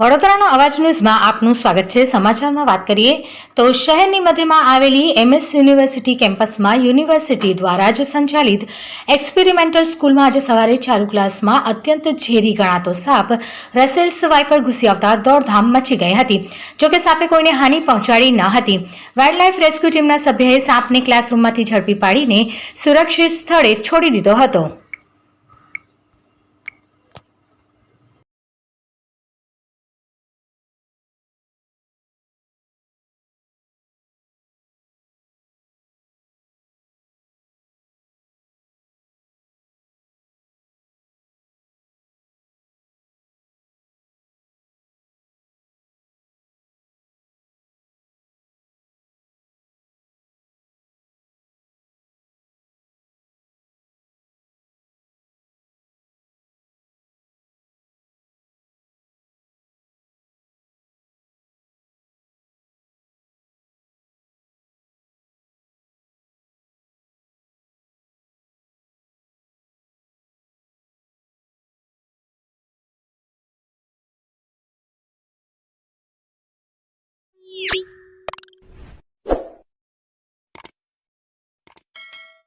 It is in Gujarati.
વડોદરાનો અવાજ ન્યૂઝમાં આપનું સ્વાગત છે. સમાચારમાં વાત કરીએ તો શહેરની મધ્યમાં આવેલી એમએસ યુનિવર્સિટી કેમ્પસમાં યુનિવર્સિટી દ્વારા જ સંચાલિત એક્સપેરિમેન્ટલ સ્કૂલમાં આજે સવારે ચાલુ ક્લાસમાં અત્યંત ઝેરી ગણાતો સાપ રસેલ્સ વાઇપર ઘૂસી આવતા દોડધામ મચી ગઈ હતી. જોકે સાપે કોઈને હાનિ પહોંચાડી ન હતી. વાઇલ્ડલાઇફ રેસ્ક્યુ ટીમના સભ્યએ સાપને ક્લાસરૂમમાંથી ઝડપી પાડીને સુરક્ષિત સ્થળે છોડી દીધો હતો.